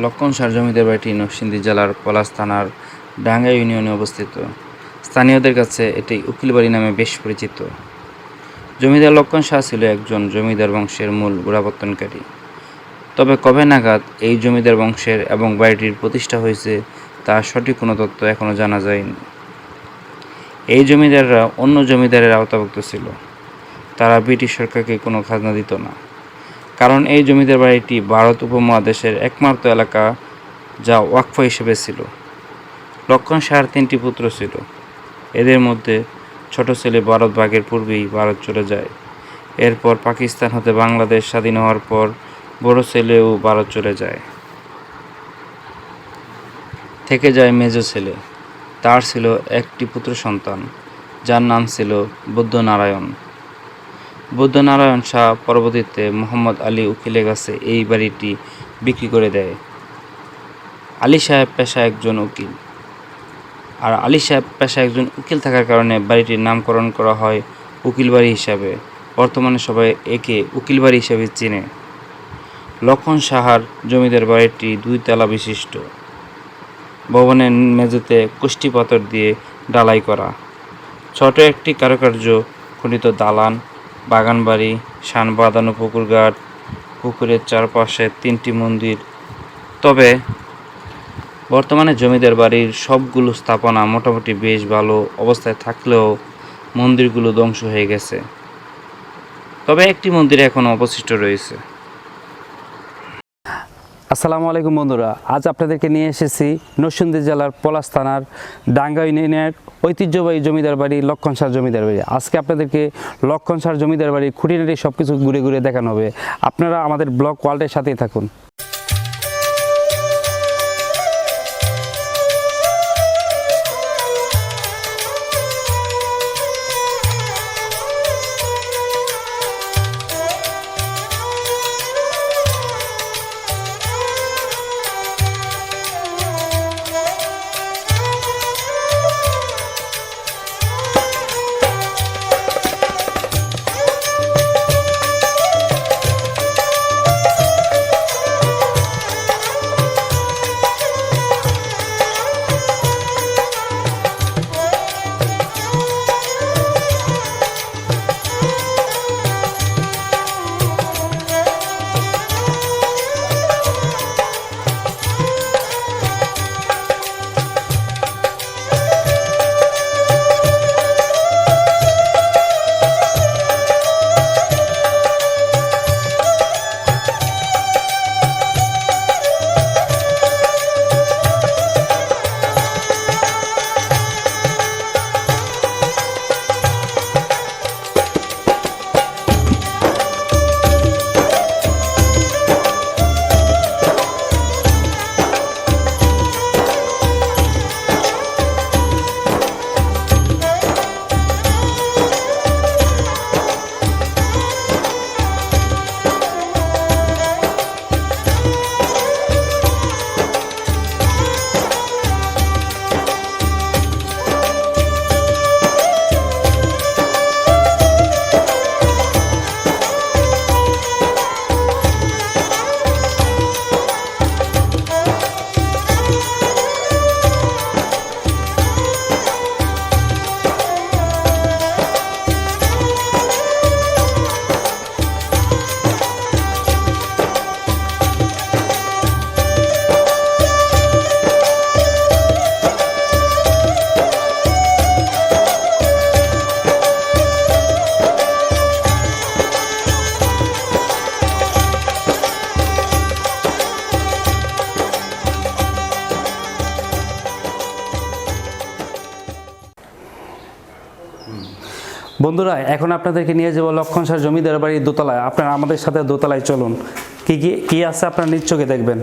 লক্ষণ সার জমিদার বাড়িটি নরসিংদী জেলার পলাশ থানার ডাঙ্গা ইউনিয়নে অবস্থিত। স্থানীয়দের কাছে এটি উকিলবাড়ি নামে বেশ পরিচিত। জমিদার লক্ষণ শাহ ছিল একজন জমিদার বংশের মূল গোড়াপত্তনকারী তবে কবে নাগাদ এই জমিদার বংশের এবং বাড়িটির প্রতিষ্ঠা হয়েছে তার সঠিক কোনো তথ্য এখনও জানা যায়নি। এই জমিদাররা অন্য জমিদারের আওতাভুক্ত ছিল। তারা ব্রিটিশ সরকারকে কোনো খাজনা দিত না। কারণ এই জমিদার বাড়িটি ভারত উপমহাদেশের একমাত্র এলাকা যা ওয়াকফ হিসেবে ছিল। লক্ষণ শাহর তিনটি পুত্র ছিল। এদের মধ্যে ছোট ছেলে ভারত ভাগের পূর্বেই ভারত চলে যায়। এরপর পাকিস্তান হতে বাংলাদেশ স্বাধীন হওয়ার পর বড় ছেলেও ভারত চলে যায়। থেকে যায় মেজ ছেলে। তার ছিল একটি পুত্র সন্তান, যার নাম ছিল বুদ্ধনারায়ণ। বুদ্ধনারায়ণ শাহ পরবর্তীতে মোহাম্মদ আলী উকিলের কাছে এই বাড়িটি বিক্রি করে দেয়। আলী সাহেব পেশা একজন উকিল। আর আলী সাহেব পেশা একজন উকিল থাকার কারণে বাড়িটির নামকরণ করা হয় উকিল বাড়ি হিসাবে। বর্তমানে সবাই একে উকিল বাড়ি হিসাবে চেনে। লক্ষণ সাহার জমিদার বাড়িটি দুই তলা বিশিষ্ট। ভবনের মেঝেতে কুষ্টি পাথর দিয়ে ডালাই করা। ছোট একটি কারুকার্য খণ্ডিত দালান বাগানবাড়ি শান বাঁধানো পুকুর ঘাট পুকুরের চারপাশে তিনটি মন্দির। তবে বর্তমানে জমিদার বাড়ির সবগুলো স্থাপনা মোটামুটি বেশ ভালো অবস্থায় থাকলেও মন্দিরগুলো ধ্বংস হয়ে গেছে। তবে একটি মন্দির এখনও অবশিষ্ট রয়েছে। আসসালামু আলাইকুম বন্ধুরা, আজ আপনাদেরকে নিয়ে এসেছি নরসিংদী জেলার পলাশ থানার ডাঙ্গা ইউনিয়নের ঐতিহ্যবাহী জমিদার বাড়ি লক্ষণ সার জমিদার বাড়ি। আজকে আপনাদেরকে লক্ষণ সার জমিদার বাড়ি, খুঁটিনাটি সব কিছু ঘুরে ঘুরে দেখানো হবে। আপনারা আমাদের ব্লক ওয়ার্ল্ডের সাথেই থাকুন। বন্ধুরা, এখন আপনাদেরকে নিয়ে যাব লক্ষণ সার জমিদার বাড়ির দোতলায়। আপনারা আমাদের সাথে দোতলায় চলুন। কি কি কী আছে আপনারা নিজ দেখবেন?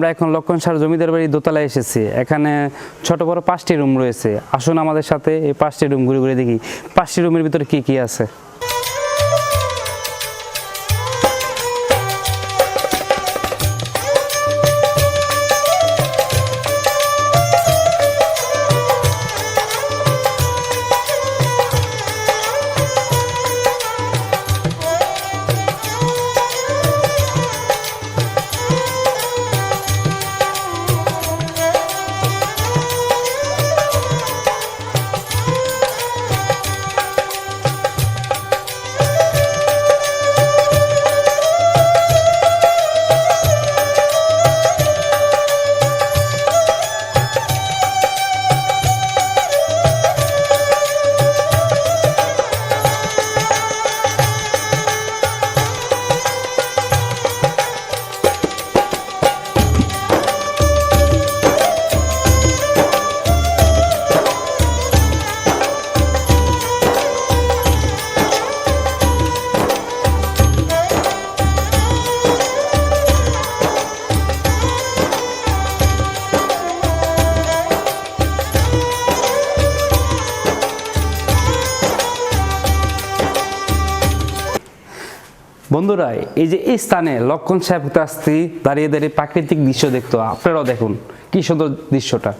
আমরা এখন লক্ষণ সার জমিদার বাড়ি দোতলায় এসেছি। এখানে ছোট বড় পাঁচটি রুম রয়েছে। আসুন আমাদের সাথে এই পাঁচটি রুম ঘুরে ঘুরে দেখি। পাঁচটি রুমের ভিতরে কি কি আছে? বন্ধুরা, এই যে এই স্থানে লক্ষণ সাহেব দাঁড়িয়ে দাঁড়িয়ে প্রাকৃতিক দৃশ্য দেখতো, আপনারাও দেখুন। কি সুন্দর দৃশ্যটা।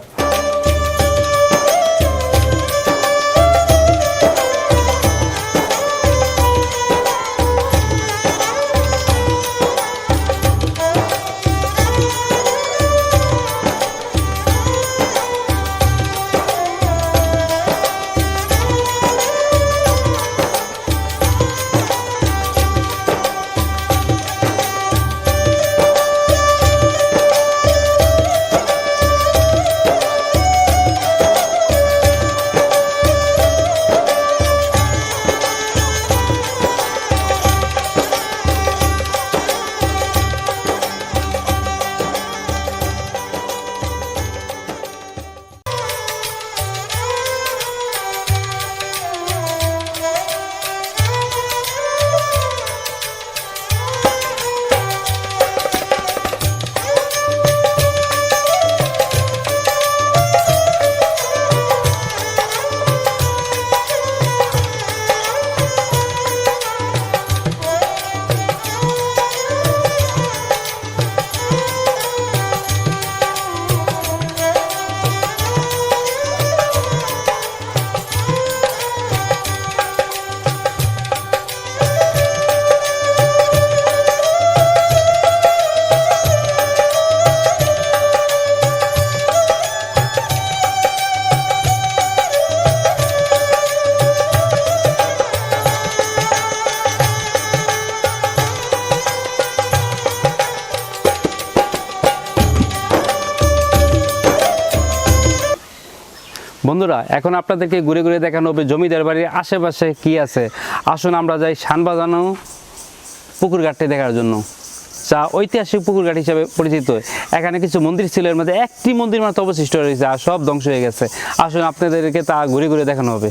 বন্ধুরা, এখন আপনাদেরকে ঘুরে ঘুরে দেখানো হবে জমিদার বাড়ির আশেপাশে কি আছে। আসুন আমরা যাই শান বাজানো পুকুর ঘাটটি দেখার জন্য। যা ঐতিহাসিক পুকুর ঘাট হিসাবে পরিচিত। এখানে কিছু মন্দির ছিল, এর মধ্যে একটি মন্দির মাত্র অবশিষ্ট রয়েছে আর সব ধ্বংস হয়ে গেছে। আসুন আপনাদেরকে তা ঘুরে ঘুরে দেখানো হবে।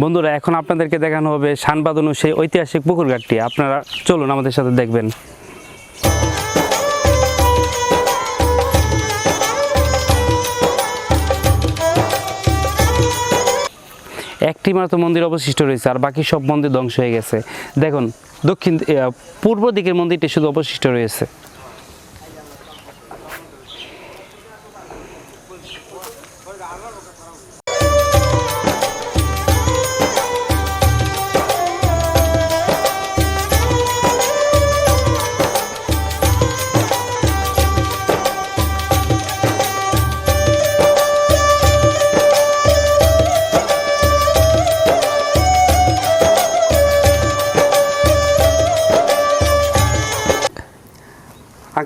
বন্ধুরা, এখন আপনাদেরকে দেখানো হবে শানবাদনু সেই ঐতিহাসিক পুকুর ঘাটটি। আপনারা চলুন আমাদের সাথে দেখবেন। একটি মাত্র মন্দির অবশিষ্ট রয়েছে, আর বাকি সব মন্দির ধ্বংস হয়ে গেছে। দেখুন, দক্ষিণ পূর্ব দিকের মন্দিরটি শুধু অবশিষ্ট রয়েছে।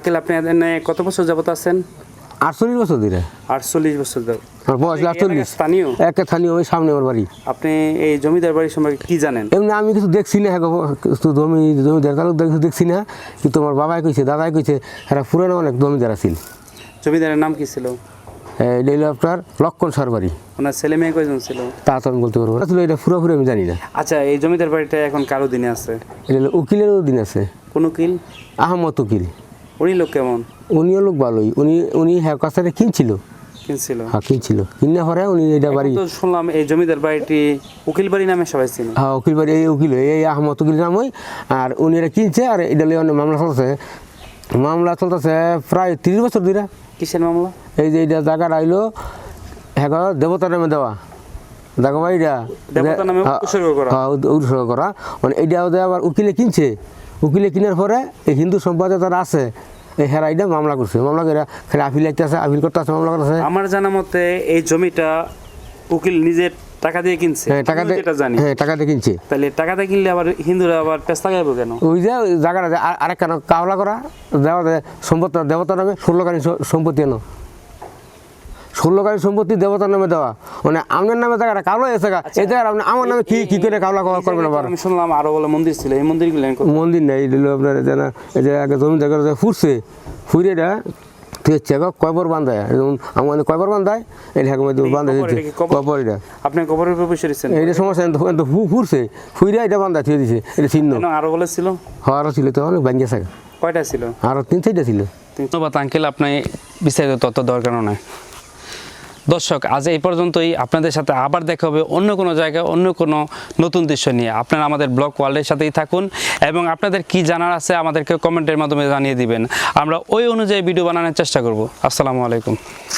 আঙ্কেল আপনি কত বছর যাবত আছেন? আটচল্লিশ বছর ধরে। আটচল্লিশ বছর বয়স আটচল্লিশ। স্থানীয়? একটা স্থানীয় ওই সামনে আমার বাড়ি। আপনি এই জমিদার বাড়ির সম্পর্কে কি জানেন? এমনি আমি কিছু দেখছি না হ্যাঁ কিছু জমি জমিদার তালুকদার কিছু দেখছি না কিন্তু আমার বাবাই কইছে দাদাই কইছে পুরানো অনেক জমিদার আছিল। জমিদারের নাম কি ছিল? এটা হলো আপনার লক্ষণ সার ওনার ছেলে মেয়ে কয়জন ছিল? তা তো আমি বলতে পারব আসলে এটা পুরোপুরি আমি জানি না। আচ্ছা এই জমিদার বাড়িটা এখন কারও দিনে আছে? এটা উকিলেরও দিন আছে। কোন উকিল? আহমদ উকিল। উনি লোক কেমন? উনিও লোক ভালোই। উনি উনি হ্যাঁ কাছারে কিনছিল? কিনছিল। হ্যাঁ কিনছিল। কিনে উনি এটা বাড়ি তো শুনলাম এই জমিদার বাড়িটি উকিল বাড়ি নামে সবাই চিনে। হ্যাঁ উকিল বাড়ি এই উকিল এই আহমদ উকিল নাম ওই আর উনি এটা কিনছে আর এটা লিয়ে মামলা চলতেছে। মামলা চলতেছে প্রায় তিরিশ বছর ধরে। কিসের মামলা? এই যে এটা জায়গাটা আইলো হ্যাঁ দেবতার নামে দেওয়া। জায়গা বাড়িটা দেবতার নামে হ্যাঁ, উৎসর্গ করা। হ্যাঁ উৎসর্গ করা। মানে এইটা ওদের আবার উকিলে কিনছে। উকিলে কিনার পরে এই হিন্দু সম্প্রদায় তারা আছে এই হেরা এটা মামলা করছে। মামলা করে খালি আপিল লাগতেছে আপিল করতে আছে মামলা করতেছে আমার জানা মতে এই জমিটা উকিল নিজের টাকা দিয়ে কিনছে। হ্যাঁ টাকা দিয়ে যেটা জানি। হ্যাঁ টাকা দিয়ে কিনছে। তাহলে টাকা দিয়ে কিনলে আবার হিন্দুরা আবার পেস্তা গাইব কেন? ওই যে জায়গাটা আরেক কেন কাওলা করা দেওয়া সম্পদ দেবতার নামে ষোলো কানি সম্পত্তি এনো ষোলোকারী সম্পত্তি দেবতার নামে দেওয়া। মানে আপনার নামে জায়গাটা কালো এসে গা। এই জায়গাটা আমার নামে কি কি করে কাবলা করবেন না আমি শুনলাম আরও বলে মন্দির ছিল এই মন্দিরগুলো মন্দির নেই হলো আপনার এই যে আগে জমি জায়গা ফুরছে ফুরে এটা বান্ধায়। আমার কয়বর বান্ধায় এটা বান্ধা কবর, দিচ্ছে কবর? কবর এটা। আপনি কবরের উপর সমস্যা তো ফু- ফুরছে ফুইরা এটা বান্ধা থুয়ে দিছে এটা চিহ্ন আরও বলে ছিল? আরও ছিল তো অনেক ব্যাঙ্গে থাকে কয়টা ছিল? আরও তিন চারটা ছিল। ধন্যবাদ আঙ্কেল আপনি বিস্তারিত তথ্য দরকার নয় দর্শক, আজ এই পর্যন্তই। আপনাদের সাথে আবার দেখা হবে অন্য কোনো জায়গায়, অন্য কোনো নতুন দৃশ্য নিয়ে। আপনারা আমাদের ব্লগ ওয়ার্ল্ডের সাথেই থাকুন এবং আপনাদের কি জানার আছে আমাদেরকে কমেন্টের মাধ্যমে জানিয়ে দিবেন। আমরা ওই অনুযায়ী ভিডিও বানানোর চেষ্টা করব। আসসালামু আলাইকুম।